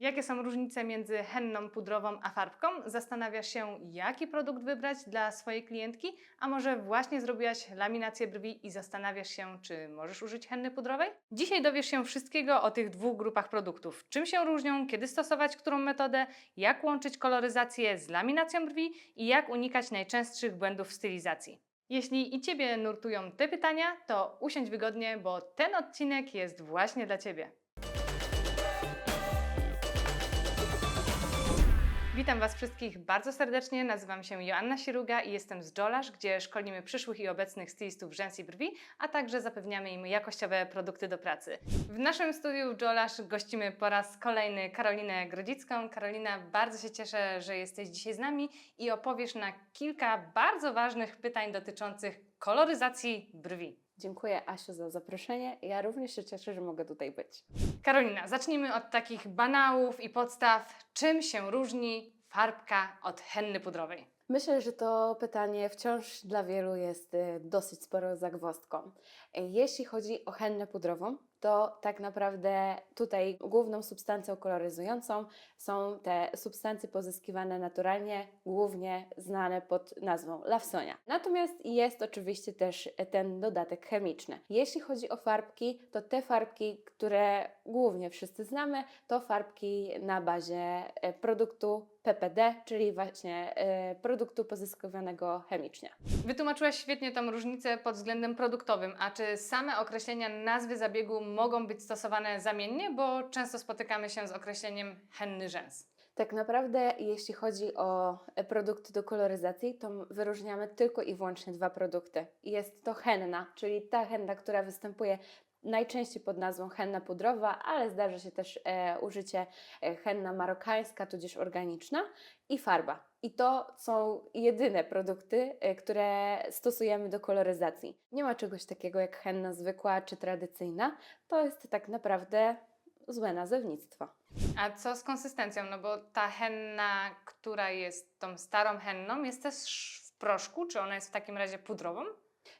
Jakie są różnice między henną pudrową a farbką? Zastanawiasz się, jaki produkt wybrać dla swojej klientki? A może właśnie zrobiłaś laminację brwi i zastanawiasz się, czy możesz użyć henny pudrowej? Dzisiaj dowiesz się wszystkiego o tych dwóch grupach produktów. Czym się różnią, kiedy stosować którą metodę, jak łączyć koloryzację z laminacją brwi i jak unikać najczęstszych błędów w stylizacji. Jeśli i Ciebie nurtują te pytania, to usiądź wygodnie, bo ten odcinek jest właśnie dla Ciebie. Witam Was wszystkich bardzo serdecznie. Nazywam się Joanna Siruga i jestem z Jolash, gdzie szkolimy przyszłych i obecnych stylistów rzęs i brwi, a także zapewniamy im jakościowe produkty do pracy. W naszym studiu w Jolash gościmy po raz kolejny Karolinę Grodzicką. Karolina, bardzo się cieszę, że jesteś dzisiaj z nami i opowiesz na kilka bardzo ważnych pytań dotyczących koloryzacji brwi. Dziękuję Asiu za zaproszenie. Ja również się cieszę, że mogę tutaj być. Karolina, zacznijmy od takich banałów i podstaw. Czym się różni farbka od henny pudrowej? Myślę, że to pytanie wciąż dla wielu jest y, dosyć sporą zagwozdką. Jeśli chodzi o hennę pudrową, to tak naprawdę tutaj główną substancją koloryzującą są te substancje pozyskiwane naturalnie, głównie znane pod nazwą lawsonia. Natomiast jest oczywiście też ten dodatek chemiczny. Jeśli chodzi o farbki, to te farbki, które głównie wszyscy znamy, to farbki na bazie e, produktu PPD, czyli właśnie e, produktu pozyskiwanego chemicznie. Wytłumaczyłaś świetnie tą różnicę pod względem produktowym, a czy same określenia nazwy zabiegu mogą być stosowane zamiennie, bo często spotykamy się z określeniem henny rzęs. Tak naprawdę, jeśli chodzi o e, produkty do koloryzacji, to wyróżniamy tylko i wyłącznie dwa produkty. Jest to henna, czyli ta henna, która występuje najczęściej pod nazwą henna pudrowa, ale zdarza się też e, użycie e, henna marokańska, tudzież organiczna i farba. I to są jedyne produkty, e, które stosujemy do koloryzacji. Nie ma czegoś takiego jak henna zwykła czy tradycyjna. To jest tak naprawdę złe nazewnictwo. A co z konsystencją? No bo ta henna, która jest tą starą henną, jest też w proszku, czy ona jest w takim razie pudrową?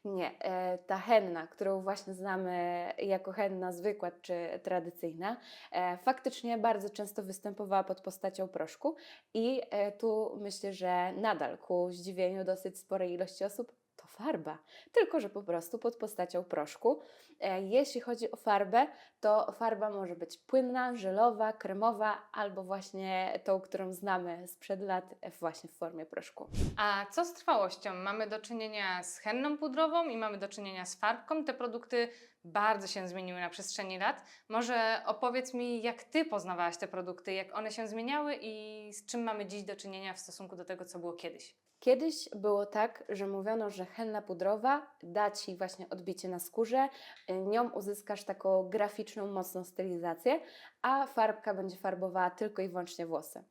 Nie, e, ta henna, którą właśnie znamy jako henna zwykła czy tradycyjna, e, faktycznie bardzo często występowała pod postacią proszku i e, tu myślę, że nadal ku zdziwieniu dosyć sporej ilości osób farba, tylko że po prostu pod postacią proszku. E, Jeśli chodzi o farbę, to farba może być płynna, żelowa, kremowa albo właśnie tą, którą znamy sprzed lat e, właśnie w formie proszku. A co z trwałością? Mamy do czynienia z henną pudrową i mamy do czynienia z farbką. Te produkty bardzo się zmieniły na przestrzeni lat. Może opowiedz mi, jak Ty poznawałaś te produkty, jak one się zmieniały i z czym mamy dziś do czynienia w stosunku do tego, co było kiedyś. Kiedyś było tak, że mówiono, że henna pudrowa da Ci właśnie odbicie na skórze, y, nią uzyskasz taką graficzną, mocną stylizację, a farbka będzie farbowała tylko i wyłącznie włosy.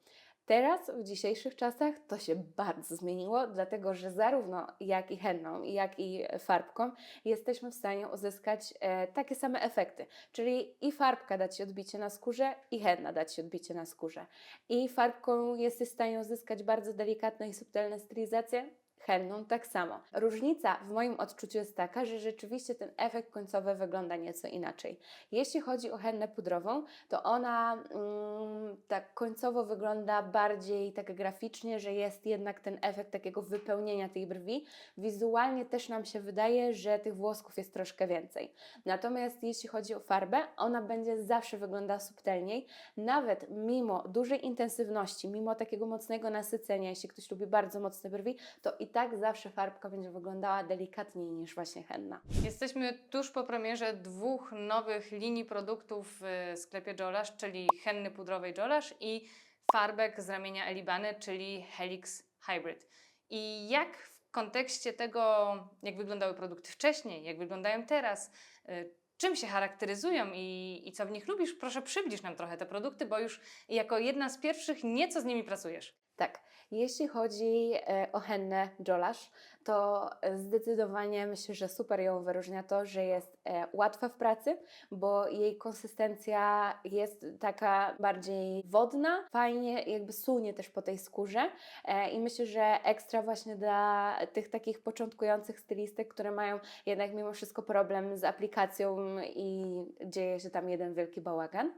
Teraz, w dzisiejszych czasach, to się bardzo zmieniło, dlatego że zarówno jak i henną, jak i farbką jesteśmy w stanie uzyskać e, takie same efekty. Czyli i farbka da Ci odbicie na skórze, i henna da Ci odbicie na skórze. I farbką jesteś w stanie uzyskać bardzo delikatne i subtelne stylizacje, henną tak samo. Różnica w moim odczuciu jest taka, że rzeczywiście ten efekt końcowy wygląda nieco inaczej. Jeśli chodzi o hennę pudrową, to ona mm, tak końcowo wygląda bardziej tak graficznie, że jest jednak ten efekt takiego wypełnienia tej brwi. Wizualnie też nam się wydaje, że tych włosków jest troszkę więcej. Natomiast jeśli chodzi o farbę, ona będzie zawsze wyglądała subtelniej, nawet mimo dużej intensywności, mimo takiego mocnego nasycenia, jeśli ktoś lubi bardzo mocne brwi, to i tak zawsze farbka będzie wyglądała delikatniej niż właśnie henna. Jesteśmy tuż po premierze dwóch nowych linii produktów w sklepie Jolash, czyli henny pudrowej Jolash i farbek z ramienia Elibany, czyli Helix Hybrid. I jak w kontekście tego, jak wyglądały produkty wcześniej, jak wyglądają teraz, y, czym się charakteryzują i, i co w nich lubisz, proszę przybliż nam trochę te produkty, bo już jako jedna z pierwszych nieco z nimi pracujesz. Tak, jeśli chodzi e, o hennę Jolash, to e, zdecydowanie myślę, że super ją wyróżnia to, że jest e, łatwa w pracy, bo jej konsystencja jest taka bardziej wodna, fajnie jakby sunie też po tej skórze i myślę, że ekstra właśnie dla tych takich początkujących stylistek, które mają jednak mimo wszystko problem z aplikacją i dzieje się tam jeden wielki bałagan.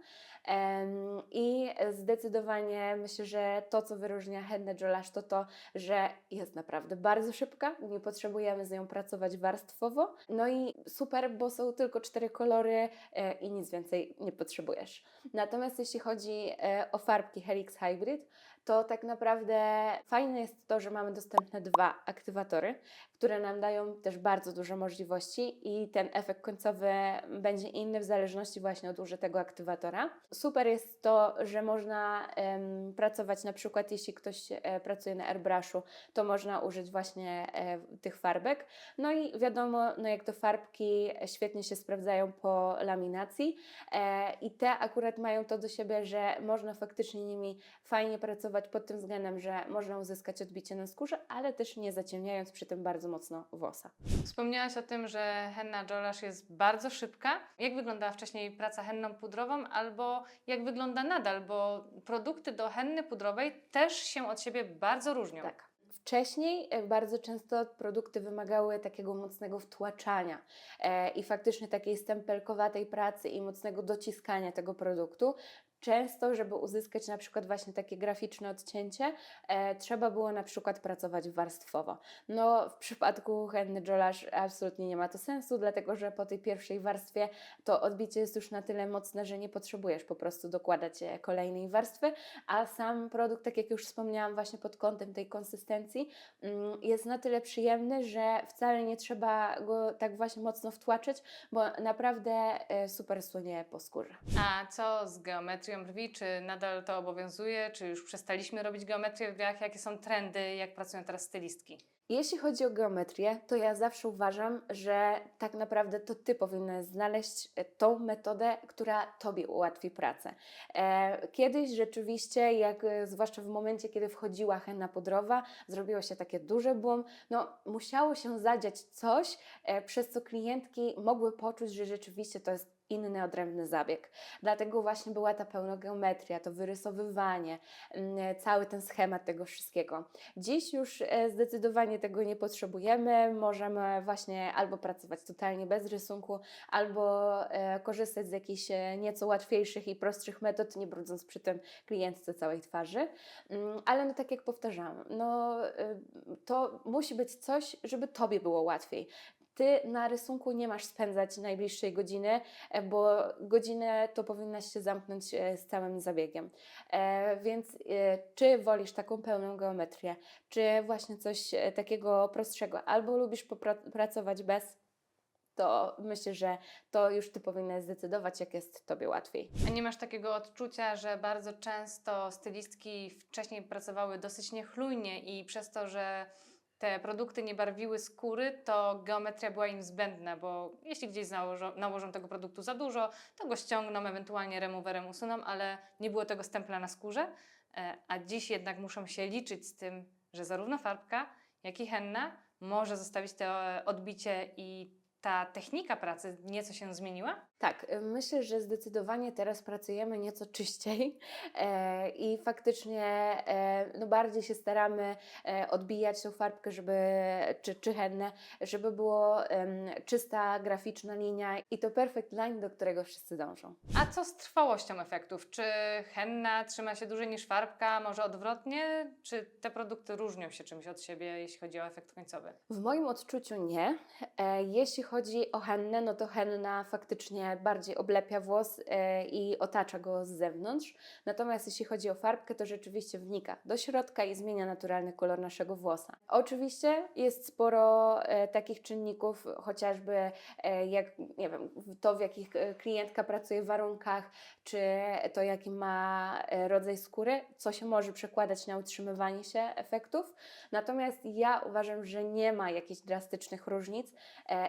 I zdecydowanie myślę, że to, co wyróżnia hennę Jolash, to to, że jest naprawdę bardzo szybka, nie potrzebujemy z nią pracować warstwowo. No i super, bo są tylko cztery kolory e, i nic więcej nie potrzebujesz. Natomiast jeśli chodzi e, o farbki Helix Hybrid, to tak naprawdę fajne jest to, że mamy dostępne dwa aktywatory, które nam dają też bardzo dużo możliwości i ten efekt końcowy będzie inny w zależności właśnie od użytego aktywatora. Super jest to, że można em, pracować na przykład, jeśli ktoś e, pracuje na airbrushu, to można użyć właśnie e, tych farbek. No i wiadomo, no jak to farbki świetnie się sprawdzają po laminacji e, i te akurat mają to do siebie, że można faktycznie nimi fajnie pracować pod tym względem, że można uzyskać odbicie na skórze, ale też nie zaciemniając przy tym bardzo mocno włosa. Wspomniałaś o tym, że henna Jolash jest bardzo szybka. Jak wyglądała wcześniej praca henną pudrową, albo jak wygląda nadal, bo produkty do henny pudrowej też się od siebie bardzo różnią. Tak. Wcześniej e, bardzo często produkty wymagały takiego mocnego wtłaczania e, i faktycznie takiej stempelkowatej pracy i mocnego dociskania tego produktu. Często, żeby uzyskać na przykład właśnie takie graficzne odcięcie, e, trzeba było na przykład pracować warstwowo. No, w przypadku henny Jolash absolutnie nie ma to sensu, dlatego że po tej pierwszej warstwie to odbicie jest już na tyle mocne, że nie potrzebujesz po prostu dokładać e, kolejnej warstwy, a sam produkt, tak jak już wspomniałam, właśnie pod kątem tej konsystencji, mm, jest na tyle przyjemny, że wcale nie trzeba go tak właśnie mocno wtłaczać, bo naprawdę e, super słonie po skórze. A co z geometrią brwi? Czy nadal to obowiązuje? Czy już przestaliśmy robić geometrię w brwiach? Jakie są trendy? Jak pracują teraz stylistki? Jeśli chodzi o geometrię, to ja zawsze uważam, że tak naprawdę to Ty powinnaś znaleźć e, tą metodę, która Tobie ułatwi pracę. E, Kiedyś rzeczywiście, jak e, zwłaszcza w momencie, kiedy wchodziła henna pudrowa, zrobiło się takie duże boom, no musiało się zadziać coś, przez co klientki mogły poczuć, że rzeczywiście to jest inny, odrębny zabieg. Dlatego właśnie była ta pełnogeometria, to wyrysowywanie, mm, cały ten schemat tego wszystkiego. Dziś już e, zdecydowanie tego nie potrzebujemy. Możemy właśnie albo pracować totalnie bez rysunku, albo e, korzystać z jakichś e, nieco łatwiejszych i prostszych metod, nie brudząc przy tym klientce całej twarzy. Mm, Ale no tak jak powtarzam, no to musi być coś, żeby Tobie było łatwiej. Ty na rysunku nie masz spędzać najbliższej godziny, e, bo godzinę to powinnaś się zamknąć e, z całym zabiegiem. E, więc czy wolisz taką pełną geometrię, czy właśnie coś takiego prostszego, albo lubisz pracować bez, to myślę, że to już Ty powinnaś zdecydować, jak jest Tobie łatwiej. A nie masz takiego odczucia, że bardzo często stylistki wcześniej pracowały dosyć niechlujnie i przez to, że te produkty nie barwiły skóry, to geometria była im zbędna, bo jeśli gdzieś nałożą, nałożą tego produktu za dużo, to go ściągną, ewentualnie removerem usuną, ale nie było tego stempla na skórze. E, A dziś jednak muszą się liczyć z tym, że zarówno farbka, jak i henna może zostawić to odbicie i ta technika pracy nieco się zmieniła? Tak, y, myślę, że zdecydowanie teraz pracujemy nieco czyściej e, i faktycznie e, no bardziej się staramy e, odbijać tą farbkę, żeby, czy, czy hennę, żeby było czysta, graficzna linia i to perfect line, do którego wszyscy dążą. A co z trwałością efektów? Czy henna trzyma się dłużej niż farbka? Może odwrotnie? Czy te produkty różnią się czymś od siebie, jeśli chodzi o efekt końcowy? W moim odczuciu nie. Jeśli chodzi o hennę, no to henna faktycznie bardziej oblepia włos e, i otacza go z zewnątrz. Natomiast jeśli chodzi o farbkę, to rzeczywiście wnika do środka i zmienia naturalny kolor naszego włosa. Oczywiście jest sporo e, takich czynników, chociażby e, jak, nie wiem, to w jakich klientka pracuje w warunkach, czy to jaki ma rodzaj skóry, co się może przekładać na utrzymywanie się efektów. Natomiast ja uważam, że nie ma jakichś drastycznych różnic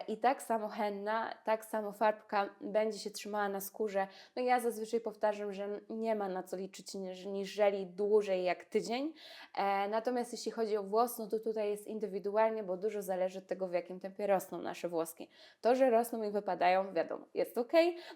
i tak samo henna, tak samo farbka będzie się trzymała na skórze. No ja zazwyczaj powtarzam, że nie ma na co liczyć niż, niżeli dłużej jak tydzień. E, natomiast jeśli chodzi o włos, no to tutaj jest indywidualnie, bo dużo zależy od tego, w jakim tempie rosną nasze włoski. To, że rosną i wypadają, wiadomo, jest ok,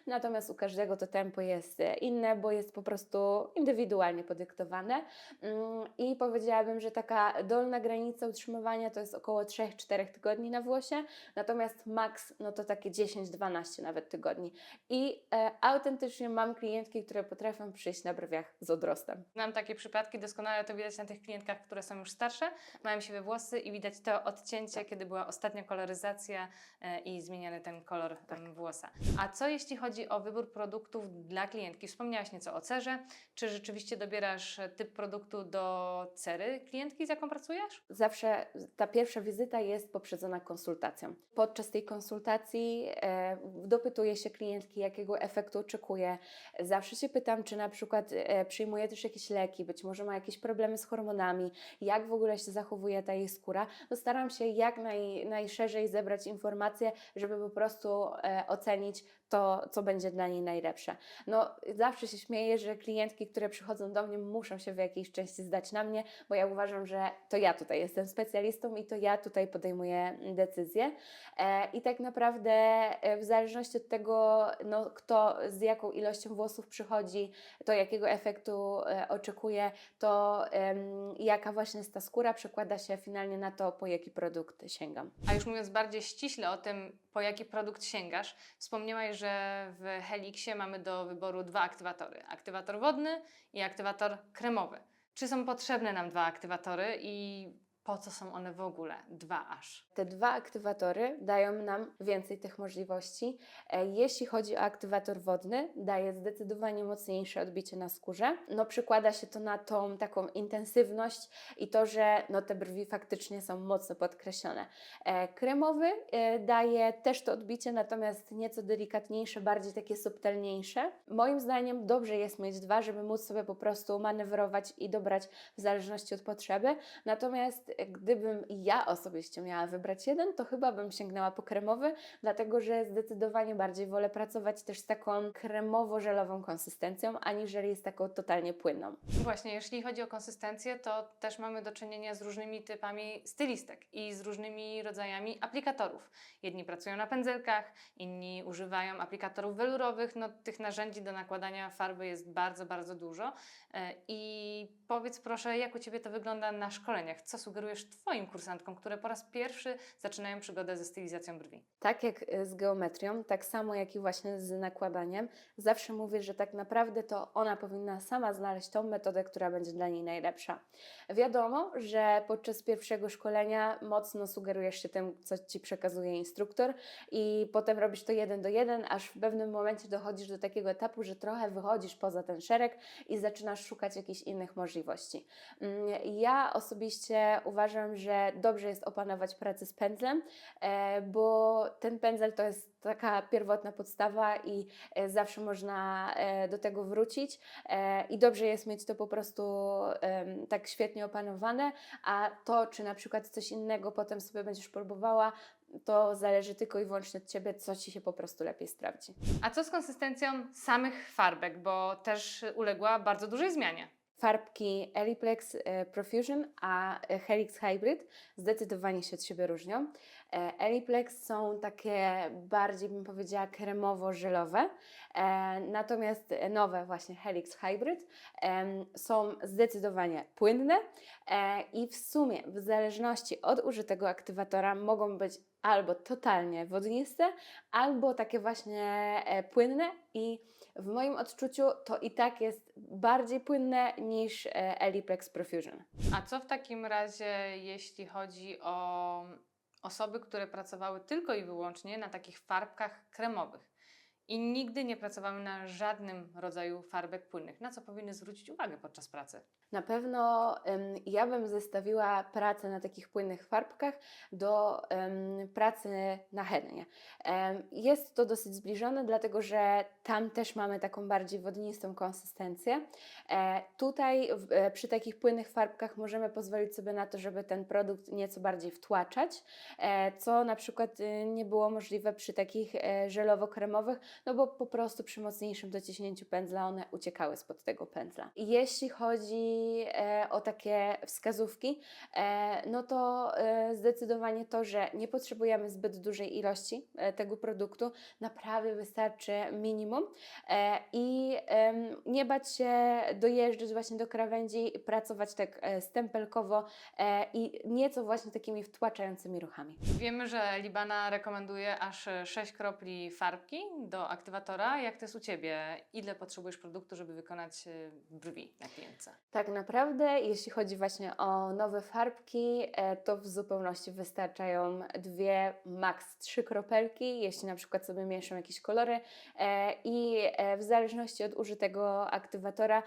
natomiast u każdego to tempo jest e, inne, bo jest po prostu indywidualnie podyktowane. Mm, I powiedziałabym, że taka dolna granica utrzymywania to jest około 3-4 tygodni na włosie, natomiast maks no to takie 10-12 nawet tygodni. Tygodni. I e, autentycznie mam klientki, które potrafią przyjść na brwiach z odrostem. Znam takie przypadki, doskonale to widać na tych klientkach, które są już starsze, mają siwe włosy i widać to odcięcie, kiedy była ostatnia koloryzacja e, i zmieniany ten kolor Tak. włosa. A co jeśli chodzi o wybór produktów dla klientki? Wspomniałaś nieco o cerze. Czy rzeczywiście dobierasz typ produktu do cery klientki, z jaką pracujesz? Zawsze ta pierwsza wizyta jest poprzedzona konsultacją. Podczas tej konsultacji e, dopytuję się klientki, jakiego efektu oczekuje. Zawsze się pytam, czy na przykład e, przyjmuje też jakieś leki, być może ma jakieś problemy z hormonami, jak w ogóle się zachowuje ta jej skóra. No staram się jak naj, najszerzej zebrać informacje, żeby po prostu e, ocenić to, co będzie dla niej najlepsze. No, zawsze się śmieję, że klientki, które przychodzą do mnie, muszą się w jakiejś części zdać na mnie, bo ja uważam, że to ja tutaj jestem specjalistą i to ja tutaj podejmuję decyzje. E, I tak naprawdę, e, w zależności od tego, no, kto z jaką ilością włosów przychodzi, to jakiego efektu e, oczekuje, to em, jaka właśnie jest ta skóra, przekłada się finalnie na to, po jaki produkt sięgam. A już mówiąc bardziej ściśle o tym, po jaki produkt sięgasz, wspomniałaś, że w Helixie mamy do wyboru dwa aktywatory: aktywator wodny i aktywator kremowy. Czy są potrzebne nam dwa aktywatory i po co są one w ogóle? Dwa aż. Te dwa aktywatory dają nam więcej tych możliwości. E, Jeśli chodzi o aktywator wodny, daje zdecydowanie mocniejsze odbicie na skórze. No, przykłada się to na tą taką intensywność i to, że no, te brwi faktycznie są mocno podkreślone. E, Kremowy e, daje też to odbicie, natomiast nieco delikatniejsze, bardziej takie subtelniejsze. Moim zdaniem dobrze jest mieć dwa, żeby móc sobie po prostu manewrować i dobrać w zależności od potrzeby. Natomiast gdybym ja osobiście miała wybrać jeden, to chyba bym sięgnęła po kremowy, dlatego że zdecydowanie bardziej wolę pracować też z taką kremowo-żelową konsystencją, aniżeli z taką totalnie płynną. Właśnie, jeśli chodzi o konsystencję, to też mamy do czynienia z różnymi typami stylistek i z różnymi rodzajami aplikatorów. Jedni pracują na pędzelkach, inni używają aplikatorów welurowych. No, tych narzędzi do nakładania farby jest bardzo, bardzo dużo. E, I powiedz proszę, jak u Ciebie to wygląda na szkoleniach? Co sugerujesz Twoim kursantkom, które po raz pierwszy zaczynają przygodę ze stylizacją brwi? Tak jak y, z geometrią, tak samo jak i właśnie z nakładaniem, zawsze mówię, że tak naprawdę to ona powinna sama znaleźć tą metodę, która będzie dla niej najlepsza. Wiadomo, że podczas pierwszego szkolenia mocno sugerujesz się tym, co ci przekazuje instruktor, i potem robisz to jeden do jeden, aż w pewnym momencie dochodzisz do takiego etapu, że trochę wychodzisz poza ten szereg i zaczynasz szukać jakichś innych możliwości. Mm, Ja osobiście uważam, że dobrze jest opanować pracę z pędzlem, e, bo ten pędzel to jest taka pierwotna podstawa i e, zawsze można e, do tego wrócić i dobrze jest mieć to po prostu tak świetnie opanowane, a to, czy na przykład coś innego potem sobie będziesz próbowała, to zależy tylko i wyłącznie od Ciebie, co Ci się po prostu lepiej sprawdzi. A co z konsystencją samych farbek, bo też uległa bardzo dużej zmianie? Farbki Eliplex e, Profusion a e, Helix Hybrid zdecydowanie się od siebie różnią. E, Eliplex są takie bardziej, bym powiedziała, kremowo-żelowe, e, natomiast nowe właśnie Helix Hybrid są zdecydowanie płynne i w sumie w zależności od użytego aktywatora mogą być albo totalnie wodniste, albo takie właśnie e, płynne i w moim odczuciu to i tak jest bardziej płynne niż e, Eliplex Profusion. A co w takim razie, jeśli chodzi o osoby, które pracowały tylko i wyłącznie na takich farbkach kremowych i nigdy nie pracowały na żadnym rodzaju farbek płynnych? Na co powinny zwrócić uwagę podczas pracy? Na pewno ja bym zestawiła pracę na takich płynnych farbkach do pracy na hennie. Jest to dosyć zbliżone, dlatego że tam też mamy taką bardziej wodnistą konsystencję. E, tutaj w, e, przy takich płynnych farbkach możemy pozwolić sobie na to, żeby ten produkt nieco bardziej wtłaczać, e, co na przykład y, nie było możliwe przy takich e, żelowo-kremowych, no bo po prostu przy mocniejszym dociśnięciu pędzla one uciekały spod tego pędzla. Jeśli chodzi e, o takie wskazówki, e, no to e, zdecydowanie to, że nie potrzebujemy zbyt dużej ilości e, tego produktu, naprawdę wystarczy minimum e, i em, nie bać się dojeżdżać właśnie do krawędzi, pracować tak e, stempelkowo e, i nieco właśnie takimi wtłaczającymi ruchami. Wiemy, że Libana rekomenduje aż 6 kropli farbki do aktywatora. Jak to jest u Ciebie? Ile potrzebujesz produktu, żeby wykonać y, brwi na klientce? Tak naprawdę, jeśli chodzi właśnie o nowe farbki, e, to w zupełności wystarczają dwie, maks trzy kropelki, jeśli na przykład sobie mieszą jakieś kolory e, i e, w zależności od użytego aktywatora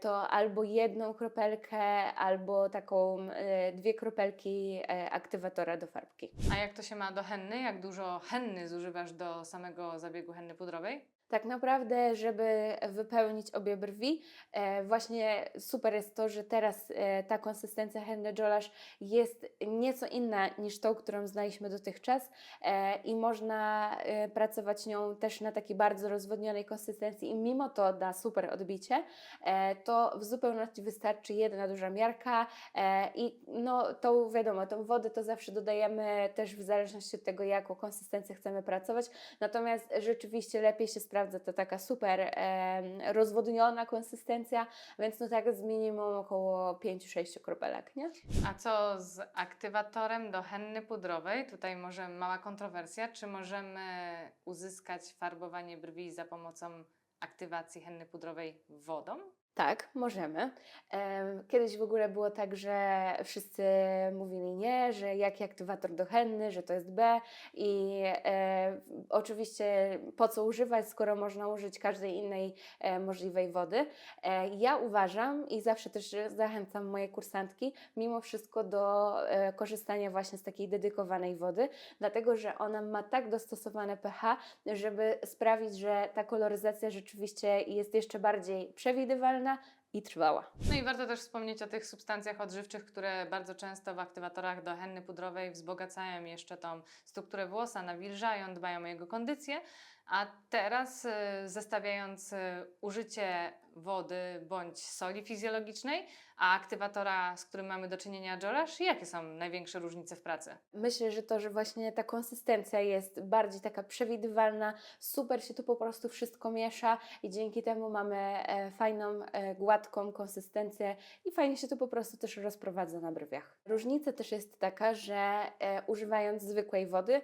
to albo jedną kropelkę, albo taką dwie kropelki aktywatora do farbki. A jak to się ma do henny? Jak dużo henny zużywasz do samego zabiegu henny pudrowej? Tak naprawdę, żeby wypełnić obie brwi, e, właśnie super jest to, że teraz e, ta konsystencja Henry Jolash jest nieco inna niż tą, którą znaliśmy dotychczas e, i można pracować nią też na takiej bardzo rozwodnionej konsystencji. I mimo to da super odbicie, to w zupełności wystarczy jedna duża miarka i no tą wiadomo, tą wodę to zawsze dodajemy też w zależności od tego, jaką konsystencję chcemy pracować, Natomiast rzeczywiście lepiej się sprawdza to taka super em, rozwodniona konsystencja, więc no tak z minimum około 5-6 kropelek, nie? A co z aktywatorem do henny pudrowej? Tutaj może mała kontrowersja. Czy możemy uzyskać farbowanie brwi za pomocą aktywacji henny pudrowej wodą? Tak, możemy. Em, Kiedyś w ogóle było tak, że wszyscy mówili nie, że jaki aktywator do henny, że to jest B i e, oczywiście po co używać, skoro można użyć każdej innej e, możliwej wody. E, ja uważam i zawsze też zachęcam moje kursantki mimo wszystko do e, korzystania właśnie z takiej dedykowanej wody, dlatego że ona ma tak dostosowane pH, żeby sprawić, że ta koloryzacja rzeczywiście jest jeszcze bardziej przewidywalna i trwała. No i warto też wspomnieć o tych substancjach odżywczych, które bardzo często w aktywatorach do henny pudrowej wzbogacają jeszcze tą strukturę włosa, nawilżają, dbają o jego kondycję. A teraz y, zestawiając y, użycie wody bądź soli fizjologicznej, a aktywatora, z którym mamy do czynienia Jolash, jakie są największe różnice w pracy? Myślę, że to, że właśnie ta konsystencja jest bardziej taka przewidywalna, super się tu po prostu wszystko miesza i dzięki temu mamy e, fajną, e, gładką konsystencję i fajnie się to po prostu też rozprowadza na brwiach. Różnica też jest taka, że e, używając zwykłej wody,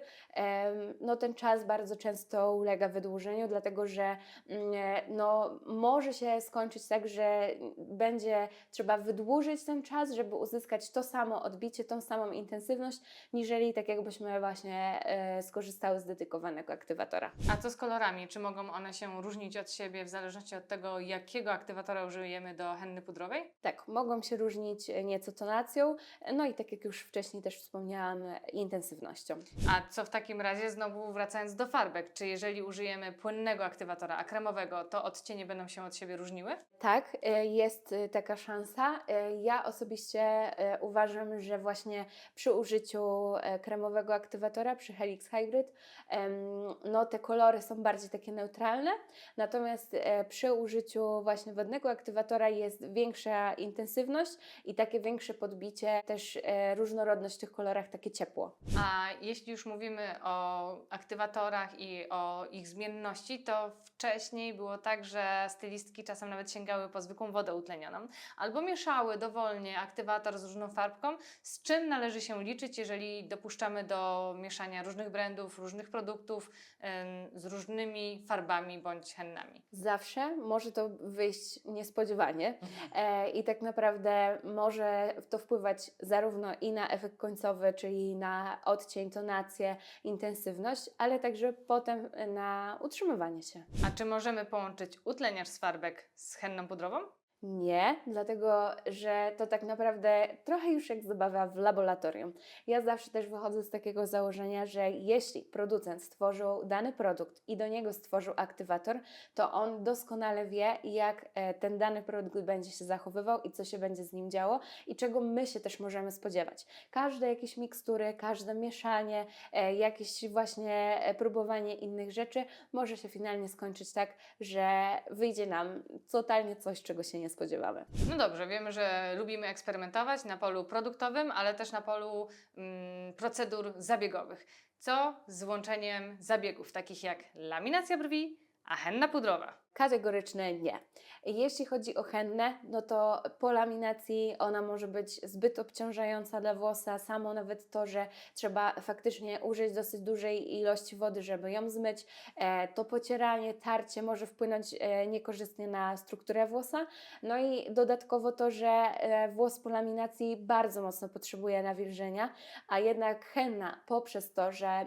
no ten czas bardzo często ulega wydłużeniu, dlatego że mm, no, może się skończyć tak, że będzie trzeba wydłużyć ten czas, żeby uzyskać to samo odbicie, tą samą intensywność, niżeli tak jakbyśmy właśnie e, skorzystały z dedykowanego aktywatora. A co z kolorami? Czy mogą one się różnić od siebie w zależności od tego, jakiego aktywatora użyjemy do henny pudrowej? Tak, mogą się różnić e, nieco tonacją, no i tak jak już wcześniej też wspomniałam, e, intensywnością. A co w takim razie, znowu wracając do farbek, czy jeżeli użyjemy płynnego aktywatora, a kremowego, to odcienie będą się od siebie różniły? Tak, jest taka szansa. E, Ja osobiście e, uważam, że właśnie przy użyciu e, kremowego aktywatora, przy Helix Hybrid, no te kolory są bardziej takie neutralne, natomiast przy użyciu właśnie wodnego aktywatora jest większa intensywność i takie większe podbicie, też różnorodność w tych kolorach, takie ciepło. A jeśli już mówimy o aktywatorach i o ich zmienności, to wcześniej było tak, że stylistki czasem nawet sięgały po zwykłą wodę utlenioną albo mieszały dowolnie aktywator z różną farbką. Z czym należy się liczyć, jeżeli dopuszczamy do mieszania różnych brandów, różnych produktów z różnymi farbami bądź hennami? Zawsze może to wyjść niespodziewanie. E, I tak naprawdę może to wpływać zarówno i na efekt końcowy, czyli na odcień, tonację, intensywność, ale także potem na utrzymywanie się. A czy możemy połączyć utleniacz z farbek z henną pudrową? Nie, dlatego że to tak naprawdę trochę już jak zabawa w laboratorium. Ja zawsze też wychodzę z takiego założenia, że jeśli producent stworzył dany produkt i do niego stworzył aktywator, to on doskonale wie, jak e, ten dany produkt będzie się zachowywał i co się będzie z nim działo i czego my się też możemy spodziewać. Każde jakieś mikstury, każde mieszanie, e, jakieś właśnie e, próbowanie innych rzeczy może się finalnie skończyć tak, że wyjdzie nam totalnie coś, czego się nie spodziewamy. No dobrze, wiemy, że lubimy eksperymentować na polu produktowym, ale też na polu mm, procedur zabiegowych. Co z łączeniem zabiegów, takich jak laminacja brwi, a henna pudrowa? Kategoryczne nie. Jeśli chodzi o hennę, no to po laminacji ona może być zbyt obciążająca dla włosa. Samo nawet to, że trzeba faktycznie użyć dosyć dużej ilości wody, żeby ją zmyć, e, to pocieranie, tarcie może wpłynąć e, niekorzystnie na strukturę włosa. No i dodatkowo to, że e, włos po laminacji bardzo mocno potrzebuje nawilżenia, a jednak henna poprzez to, że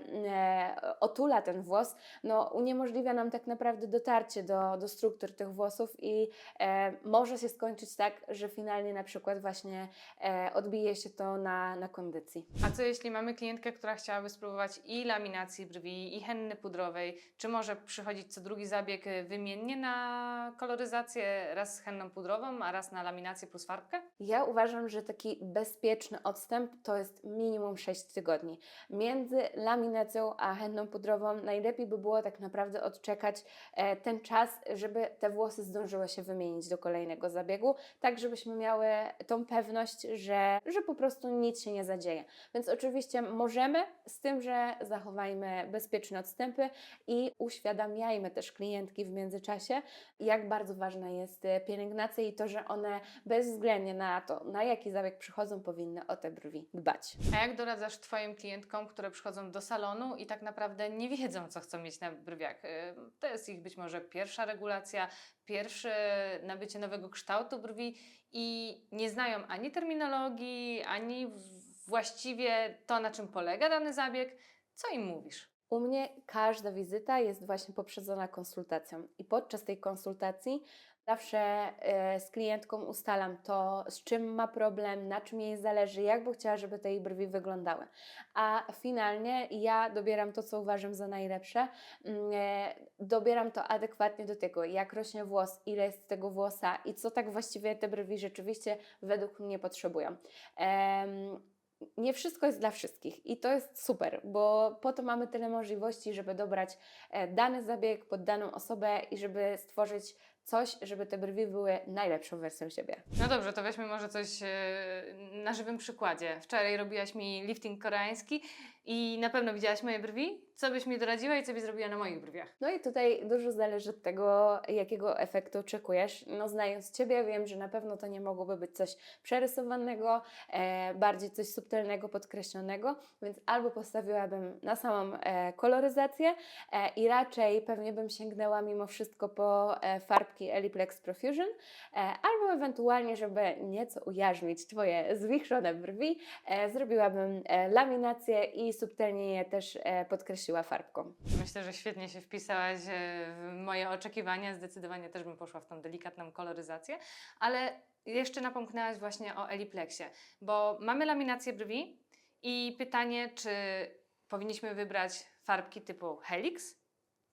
otula ten włos, no uniemożliwia nam tak naprawdę dotarcie do, do struktur tych włosów i e, może się skończyć tak, że finalnie na przykład właśnie e, odbije się to na, na kondycji. A co jeśli mamy klientkę, która chciałaby spróbować i laminacji brwi, i henny pudrowej? Czy może przychodzić co drugi zabieg y, wymiennie na koloryzację, raz z henną pudrową, a raz na laminację plus farbkę? Ja uważam, że taki bezpieczny odstęp to jest minimum 6 tygodni. Między laminacją a henną pudrową najlepiej by było tak naprawdę odczekać e, ten czas, żeby te włosy zdążyły się wymienić do kolejnego zabiegu, tak żebyśmy miały tą pewność, że, że po prostu nic się nie zadzieje. Więc oczywiście możemy, z tym, że zachowajmy bezpieczne odstępy i uświadamiajmy też klientki w międzyczasie, jak bardzo ważna jest pielęgnacja i to, że one bezwzględnie na to, na jaki zabieg przychodzą, powinny o te brwi dbać. A jak doradzasz Twoim klientkom, które przychodzą do salonu i tak naprawdę nie wiedzą, co chcą mieć na brwiach? Y, To jest ich być może pierwsza regulacja, pierwsze nabycie nowego kształtu brwi i nie znają ani terminologii, ani właściwie to, na czym polega dany zabieg. Co im mówisz? U mnie każda wizyta jest właśnie poprzedzona konsultacją i podczas tej konsultacji zawsze e, z klientką ustalam to, z czym ma problem, na czym jej zależy, jak by chciała, żeby te jej brwi wyglądały. A finalnie ja dobieram to, co uważam za najlepsze. Mm, e, Dobieram to adekwatnie do tego, jak rośnie włos, ile jest tego włosa i co tak właściwie te brwi rzeczywiście według mnie potrzebują. Nie wszystko jest dla wszystkich i to jest super, bo po to mamy tyle możliwości, żeby dobrać e, dany zabieg pod daną osobę i żeby stworzyć coś, żeby te brwi były najlepszą wersją siebie. No dobrze, to weźmy może coś e, na żywym przykładzie. Wczoraj robiłaś mi lifting koreański i na pewno widziałaś moje brwi. Co byś mi doradziła i co byś zrobiła na moich brwiach? No i tutaj dużo zależy od tego, jakiego efektu oczekujesz. No znając Ciebie, wiem, że na pewno to nie mogłoby być coś przerysowanego, e, bardziej coś subtelnego, podkreślonego, więc albo postawiłabym na samą e, koloryzację e, i raczej pewnie bym sięgnęła mimo wszystko po e, Eliplex Profusion, e, albo ewentualnie, żeby nieco ujarzmić Twoje zwichrzone brwi, e, zrobiłabym e, laminację i subtelnie je też podkreśliła farbką. Myślę, że świetnie się wpisałaś w moje oczekiwania. Zdecydowanie też bym poszła w tą delikatną koloryzację, ale jeszcze napomknęłaś właśnie o Eliplexie, bo mamy laminację brwi i pytanie, czy powinniśmy wybrać farbki typu Helix,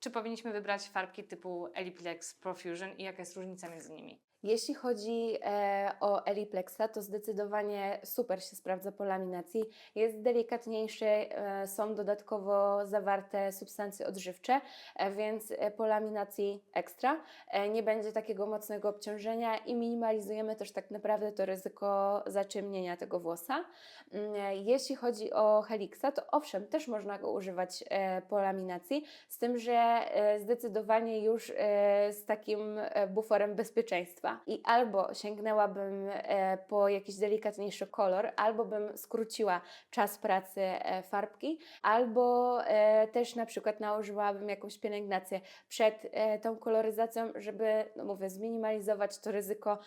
czy powinniśmy wybrać farbki typu Eliplex Profusion i jaka jest różnica między nimi? Jeśli chodzi e, o Eliplexa, to zdecydowanie super się sprawdza po laminacji. Jest delikatniejszy, e, są dodatkowo zawarte substancje odżywcze, e, więc e, po laminacji ekstra. E, nie będzie takiego mocnego obciążenia i minimalizujemy też tak naprawdę to ryzyko zaciemnienia tego włosa. Mm, e, Jeśli chodzi o Helixa, to owszem, też można go używać e, po laminacji, z tym, że e, zdecydowanie już e, z takim e, buforem bezpieczeństwa. I albo sięgnęłabym e, po jakiś delikatniejszy kolor, albo bym skróciła czas pracy e, farbki, albo e, też na przykład nałożyłabym jakąś pielęgnację przed tą koloryzacją, żeby, no mówię, zminimalizować to ryzyko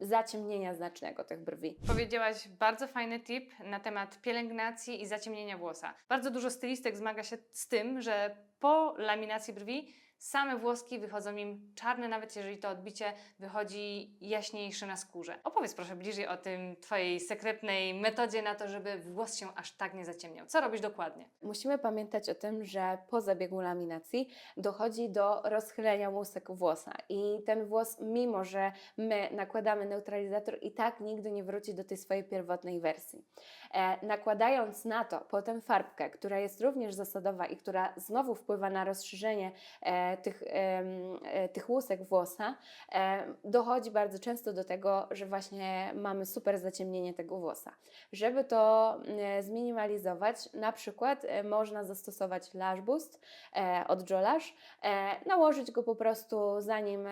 zaciemnienia znacznego tych brwi. Powiedziałaś bardzo fajny tip na temat pielęgnacji i zaciemnienia włosa. Bardzo dużo stylistek zmaga się z tym, że po laminacji brwi same włoski wychodzą im czarne, nawet jeżeli to odbicie wychodzi jaśniejsze na skórze. Opowiedz proszę bliżej o tym Twojej sekretnej metodzie na to, żeby włos się aż tak nie zaciemniał. Co robisz dokładnie? Musimy pamiętać o tym, że po zabiegu laminacji dochodzi do rozchylenia łusek włosa i ten włos, mimo że my nakładamy neutralizator, i tak nigdy nie wróci do tej swojej pierwotnej wersji. E, nakładając na to potem farbkę, która jest również zasadowa i która znowu wpływa na rozszerzenie e, tych, e, tych łusek włosa, e, dochodzi bardzo często do tego, że właśnie mamy super zaciemnienie tego włosa. Żeby to e, zminimalizować, na przykład można zastosować lash boost od Jolash, nałożyć go po prostu zanim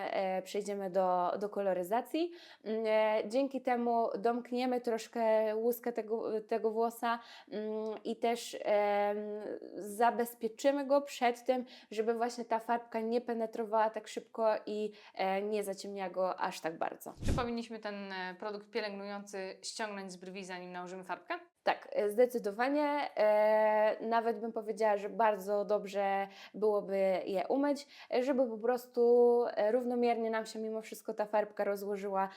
przejdziemy do, do koloryzacji. Mm, Dzięki temu domkniemy troszkę łuskę tego, tego włosa mm, i też zabezpieczymy go przed tym, żeby właśnie ta nie penetrowała tak szybko i e, nie zaciemnia go aż tak bardzo. Czy powinniśmy ten e, produkt pielęgnujący ściągnąć z brwi, zanim nałożymy farbkę? Tak, e, zdecydowanie. E, nawet bym powiedziała, że bardzo dobrze byłoby je umyć, e, żeby po prostu równomiernie nam się mimo wszystko ta farbka rozłożyła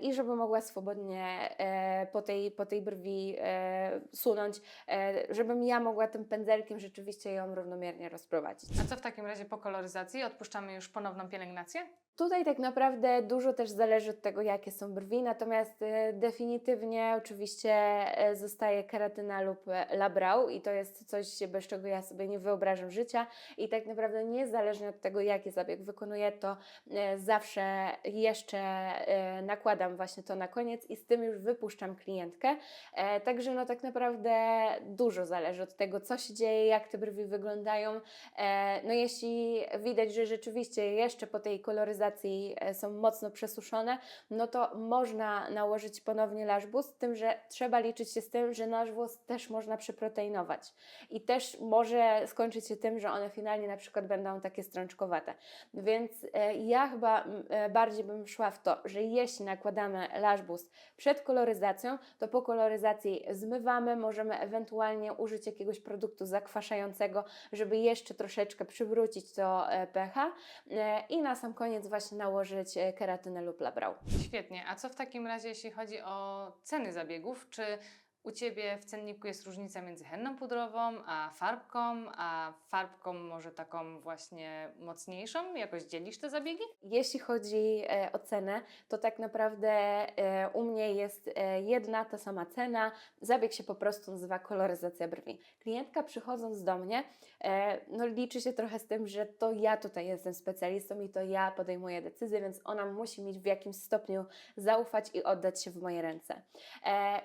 i żeby mogła swobodnie po, tej, po tej brwi sunąć, żebym ja mogła tym pędzelkiem rzeczywiście ją równomiernie rozprowadzić. A co w takim razie po koloryzacji? Odpuszczamy już ponowną pielęgnację? Tutaj tak naprawdę dużo też zależy od tego, jakie są brwi, natomiast e, definitywnie oczywiście e, zostaje keratyna lub e, labrał i to jest coś, bez czego ja sobie nie wyobrażam życia i tak naprawdę niezależnie od tego, jaki zabieg wykonuję, to zawsze jeszcze nakładam właśnie to na koniec i z tym już wypuszczam klientkę. Także no tak naprawdę dużo zależy od tego, co się dzieje, jak te brwi wyglądają. No jeśli widać, że rzeczywiście jeszcze po tej koloryzacji e, są mocno przesuszone, no to można nałożyć ponownie boost, z tym, że trzeba liczyć się z tym, że nasz włos też można przyproteinować i też może skończyć się tym, że one finalnie na przykład będą takie strączkowate. Więc e, ja chyba e, bardziej bym szła w to, że jeśli nakładamy lash boost przed koloryzacją, to po koloryzacji zmywamy, możemy ewentualnie użyć jakiegoś produktu zakwaszającego, żeby jeszcze troszeczkę przywrócić to pH i na sam koniec właśnie nałożyć e, keratynę lub labrał. Świetnie. A co w takim razie, jeśli chodzi o ceny zabiegów? Czy u Ciebie w cenniku jest różnica między henną pudrową a farbką, a farbką może taką właśnie mocniejszą? Jakoś dzielisz te zabiegi? Jeśli chodzi e, o cenę, to tak naprawdę e, u mnie jest e, jedna ta sama cena. Zabieg się po prostu nazywa koloryzacja brwi. Klientka przychodząc do mnie, no liczy się trochę z tym, że to ja tutaj jestem specjalistą i to ja podejmuję decyzję, więc ona musi mieć w jakimś stopniu zaufać i oddać się w moje ręce.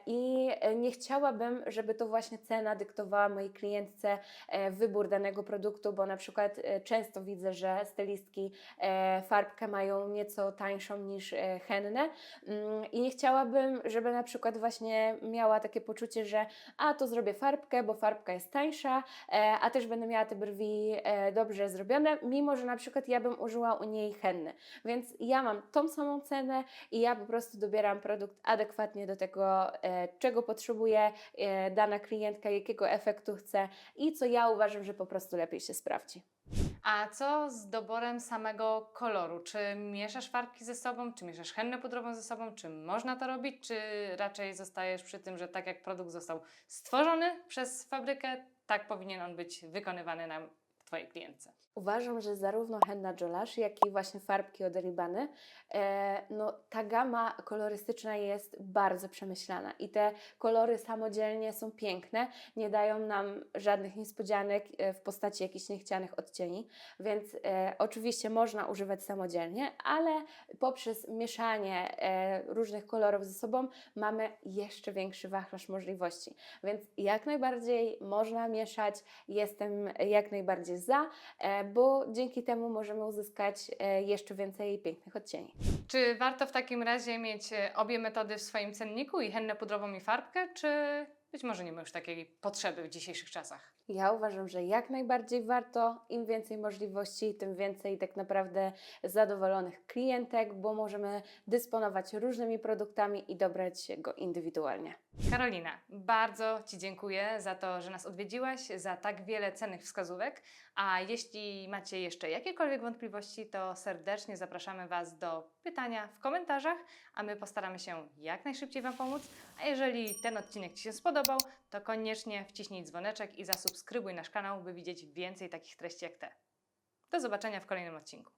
I e, nie chciałabym, żeby to właśnie cena dyktowała mojej klientce e, wybór danego produktu, bo na przykład e, często widzę, że stylistki e, farbkę mają nieco tańszą niż e, hennę mm, i nie chciałabym, żeby na przykład właśnie miała takie poczucie, że a to zrobię farbkę, bo farbka jest tańsza, a też będę miała te brwi dobrze zrobione, mimo że na przykład ja bym użyła u niej henny. Więc ja mam tą samą cenę i ja po prostu dobieram produkt adekwatnie do tego, czego potrzebuje dana klientka, jakiego efektu chce i co ja uważam, że po prostu lepiej się sprawdzi. A co z doborem samego koloru? Czy mieszasz farbki ze sobą, czy mieszasz hennę pudrową ze sobą? Czy można to robić, czy raczej zostajesz przy tym, że tak jak produkt został stworzony przez fabrykę, tak powinien on być wykonywany na Twojej klientce? Uważam, że zarówno henna Jolash, jak i właśnie farbki od Ribany, e, no ta gama kolorystyczna jest bardzo przemyślana i te kolory samodzielnie są piękne, nie dają nam żadnych niespodzianek e, w postaci jakichś niechcianych odcieni, więc e, oczywiście można używać samodzielnie, ale poprzez mieszanie różnych kolorów ze sobą mamy jeszcze większy wachlarz możliwości, więc jak najbardziej można mieszać, jestem jak najbardziej za, e, bo dzięki temu możemy uzyskać e, jeszcze więcej pięknych odcieni. Czy warto w takim razie mieć e, obie metody w swoim cenniku, i hennę pudrową, i farbkę, czy być może nie ma już takiej potrzeby w dzisiejszych czasach? Ja uważam, że jak najbardziej warto. Im więcej możliwości, tym więcej tak naprawdę zadowolonych klientek, bo możemy dysponować różnymi produktami i dobrać go indywidualnie. Karolina, bardzo Ci dziękuję za to, że nas odwiedziłaś, za tak wiele cennych wskazówek. A jeśli macie jeszcze jakiekolwiek wątpliwości, to serdecznie zapraszamy Was do pytania w komentarzach, a my postaramy się jak najszybciej Wam pomóc. A jeżeli ten odcinek Ci się spodobał, to koniecznie wciśnij dzwoneczek i zasubskrybuj nasz kanał, by widzieć więcej takich treści jak te. Do zobaczenia w kolejnym odcinku.